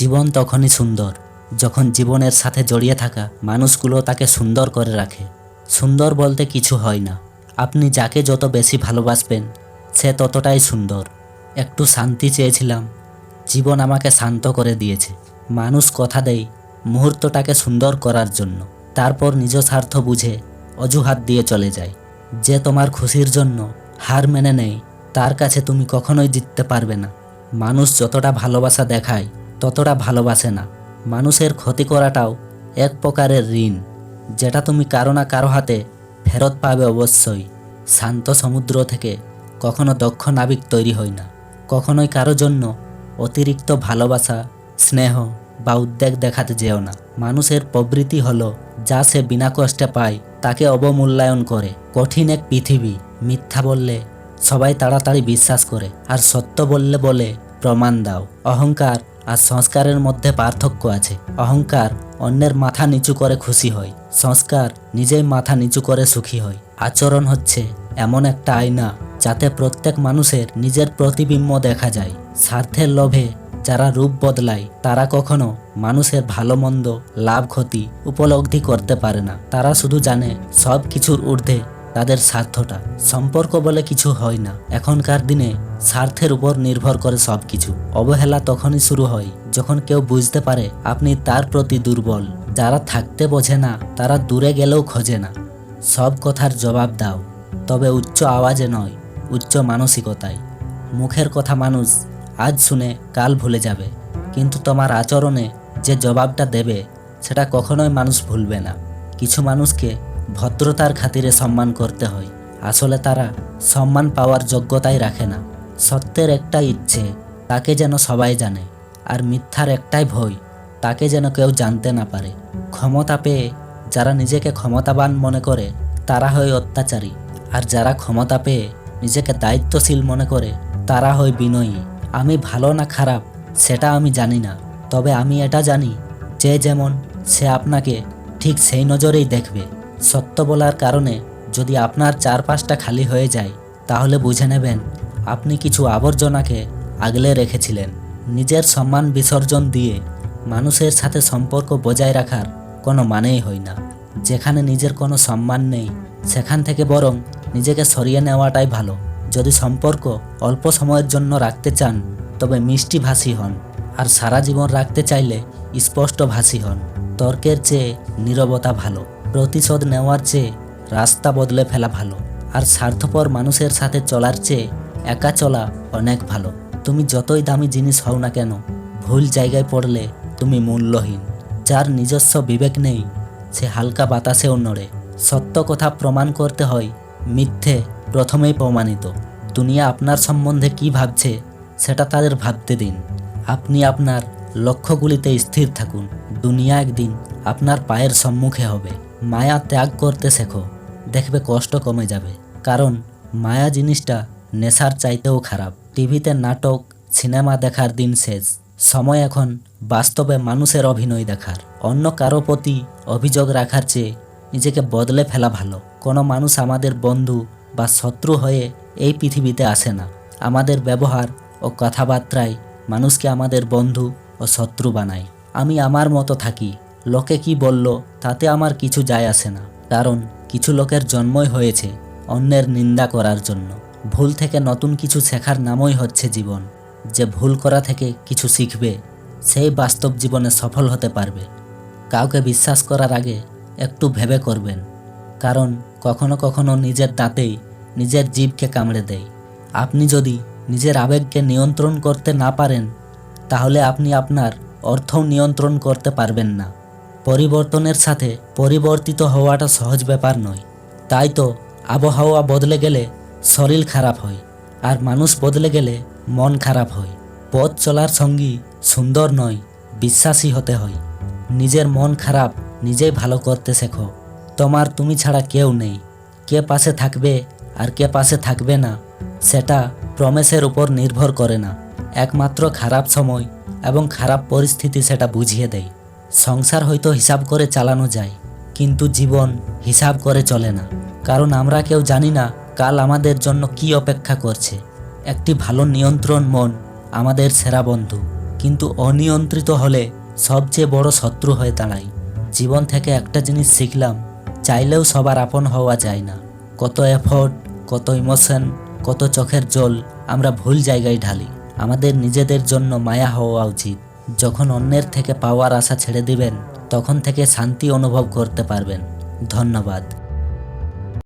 জীবন তখনই সুন্দর। যখন জীবনের সাথে জড়িয়ে থাকা মানুষগুলো তাকে সুন্দর করে রাখে। সুন্দর বলতে কিছু হয় না। আপনি যাকে যত বেশি ভালোবাসবেন, সে ততটাই সুন্দর। একটু শান্তি চেয়েছিলাম, জীবন আমাকে শান্ত করে দিয়েছে। মানুষ কথা দেয় মুহূর্তটাকে সুন্দর করার জন্য। তারপর নিজ স্বার্থ বুঝে অজুহাত দিয়ে চলে যায়। যে তোমার খুশির জন্য হার মেনে নেয়, তার কাছে তুমি কখনোই জিততে পারবে না। মানুষ যতটা ভালোবাসা দেখায় ততটা ভালোবাসে না। মানুষের ক্ষতি করাটাও এক প্রকারের ঋণ, যেটা তুমি কারও না কারও হাতে ফেরত পাবে অবশ্যই। শান্ত সমুদ্র থেকে কখনো দক্ষ নাবিক তৈরি হয় না। কখনোই কারও জন্য অতিরিক্ত ভালোবাসা, স্নেহ বা উদ্বেগ দেখাতে যেও না। মানুষের প্রবৃত্তি হলো, যা সে বিনা কষ্টে পায়, তাকে অবমূল্যায়ন করে। কঠিন এক পৃথিবী, মিথ্যা বললে সবাই তাড়াতাড়ি বিশ্বাস করে, আর সত্য বললে বলে প্রমাণ দাও। অহংকার আর সংস্কারের মধ্যে পার্থক্য আছে। অহংকার অন্যের মাথা নিচু করে খুশি হয়। সংস্কার নিজেই মাথা নিচু করে সুখী হয়। আচরণ হচ্ছে এমন একটা আয়না যাতে প্রত্যেক মানুষের নিজের প্রতিবিম্ব দেখা যায়। স্বার্থের লোভে যারা রূপ বদলায়, তারা কখনো মানুষের ভালো মন্দ, লাভ, ক্ষতি উপলব্ধি করতে পারে না। তারা শুধু জানে সব কিছুর ঊর্ধ্বে তাদের স্বার্থটা। সম্পর্ক বলে কিছু হয় না। এখনকার দিনে স্বার্থের উপর নির্ভর করে সব কিছু অবহেলা তখনই শুরু হয়, যখন কেউ বুঝতে পারে আপনি তার প্রতি দুর্বল। যারা থাকতে বোঝে না, তারা দূরে গেলেও খোঁজে না। সব কথার জবাব দাও, তবে উচ্চ আওয়াজে নয়, উচ্চ মানসিকতায়। মুখের কথা মানুষ আজ শুনে কাল ভুলে যাবে, কিন্তু তোমার আচরণে যে জবাবটা দেবে, সেটা কখনোই মানুষ ভুলবে না। কিছু মানুষকে ভদ্রতার খাতিরে সম্মান করতে হয়, আসলে তারা সম্মান পাওয়ার যোগ্যতাই রাখে না। সত্যের একটাই ইচ্ছে, তাকে যেন সবাই জানে, আর মিথ্যার একটাই ভয়, তাকে যেন কেউ জানতে না পারে। ক্ষমতা পেয়ে যারা নিজেকে ক্ষমতাবান মনে করে, তারা হয় অত্যাচারী, আর যারা ক্ষমতা পেয়ে নিজেকে দায়িত্বশীল মনে করে, তারা হয় বিনয়ী। আমি ভালো না খারাপ, সেটা আমি জানি না, তবে আমি এটা জানি, যে যেমন সে আপনাকে ঠিক সেই নজরেই দেখবে। সত্য বলার কারণে যদি আপনার চারপাশটা খালি হয়ে যায়, তাহলে বুঝে নেবেন আপনি কিছু আবর্জনাকে আগলে রেখেছিলেন। নিজের সম্মান বিসর্জন দিয়ে মানুষের সাথে সম্পর্ক বজায় রাখার কোনো মানেই হয় না। যেখানে নিজের কোনো সম্মান নেই, সেখান থেকে বরং নিজেকে সরিয়ে নেওয়াটাই ভালো। যদি সম্পর্ক অল্প সময়ের জন্য রাখতে চান, তবে মিষ্টি ভাষী হন, আর সারা জীবন রাখতে চাইলে স্পষ্ট ভাষী হন। তর্কের চেয়ে নীরবতা ভালো, প্রতিশোধ নেওয়ার চেয়ে রাস্তা বদলে ফেলা ভালো, আর স্বার্থপর মানুষের সাথে চলার চেয়ে একা চলা অনেক ভালো। তুমি যতই দামি জিনিস হও না কেন, ভুল জায়গায় পড়লে তুমি মূল্যহীন। যার নিজস্ব বিবেক নেই, সে হালকা বাতাসেও নড়ে। সত্য কথা প্রমাণ করতে হয়, মিথ্যে প্রথমেই প্রমাণিত। দুনিয়া আপনার সম্বন্ধে কি ভাবছে, সেটা তাদের ভাবতে দিন। আপনি আপনার লক্ষ্যগুলিতে স্থির থাকুন। দুনিয়া একদিন আপনার পায়ের সম্মুখে হবে। মায়া ত্যাগ করতে শেখো। দেখবে কষ্ট কমে যাবে। কারণ মায়া জিনিসটা নেশার চাইতেও খারাপ। টিভিতে নাটক, সিনেমা দেখার দিন শেষ। সময় এখন বাস্তবে মানুষের অভিনয় দেখার। অন্য কারও প্রতি অভিযোগ রাখার চেয়ে নিজেকে বদলে ফেলা ভালো। কোনো মানুষ আমাদের বন্ধু বা শত্রু হয়ে এই পৃথিবীতে আসে না। আমাদের ব্যবহার ও কথাবার্তায় মানুষকে আমাদের বন্ধু ও শত্রু বানায়। আমি আমার মতো থাকি। লোকে কি বলল তাতে আমার কিছু যায় আসে না। কারণ কিছু লোকের জন্মই হয়েছে অন্যের নিন্দা করার জন্য। ভুল থেকে নতুন কিছু শেখার নামই হচ্ছে জীবন। যে ভুল করা থেকে কিছু শিখবে, সেই বাস্তব জীবনে সফল হতে পারবে। কাউকে বিশ্বাস করার আগে একটু ভেবে করবেন। কারণ কখনো কখনো নিজের দাঁতেই নিজের জীবকে কামড়ে দেয়। আপনি যদি নিজের আবেগকে নিয়ন্ত্রণ করতে না পারেন, তাহলে আপনি আপনার অর্থও নিয়ন্ত্রণ করতে পারবেন না। পরিবর্তনের সাথে পরিবর্তিত হওয়াটা সহজ ব্যাপার নয়। তাই তো আবহাওয়া বদলে গেলে শরীর খারাপ হয় আর মানুষ বদলে গেলে মন খারাপ হয়। পথ চলার সঙ্গী সুন্দর নয়, বিশ্বাসী হতে হয়। নিজের মন খারাপ, নিজেই ভালো করতে শেখো। তোমার তুমি ছাড়া কেউ নেই। কে পাশে থাকবে আর কে পাশে থাকবে না, সেটা প্রমেসের উপর নির্ভর করে না। একমাত্র খারাপ সময় এবং খারাপ পরিস্থিতি সেটা বুঝিয়ে দেয়। সংসার হয়তো হিসাব করে চালানো যায়, কিন্তু জীবন হিসাব করে চলে না। কারণ আমরা কেউ জানি না কাল আমাদের জন্য কি অপেক্ষা করছে? একটি ভালো নিয়ন্ত্রণ মন আমাদের সেরা বন্ধু। কিন্তু অনিয়ন্ত্রিত হলে সবচেয়ে বড় শত্রু হয়ে দাঁড়ায় জীবন থেকে একটা জিনিস শিখলাম, চাইলেও সবার আপন হওয়া যায় না। কত এফোর্ট কত ইমোশন কত চোখের জল আমরা ভুল জায়গায় ঢালি। আমাদের নিজেদের জন্য মায়া হওয়া উচিত। যখন অন্যের থেকে পাওয়ার আশা ছেড়ে দিবেন, তখন থেকে শান্তি অনুভব করতে পারবেন। ধন্যবাদ।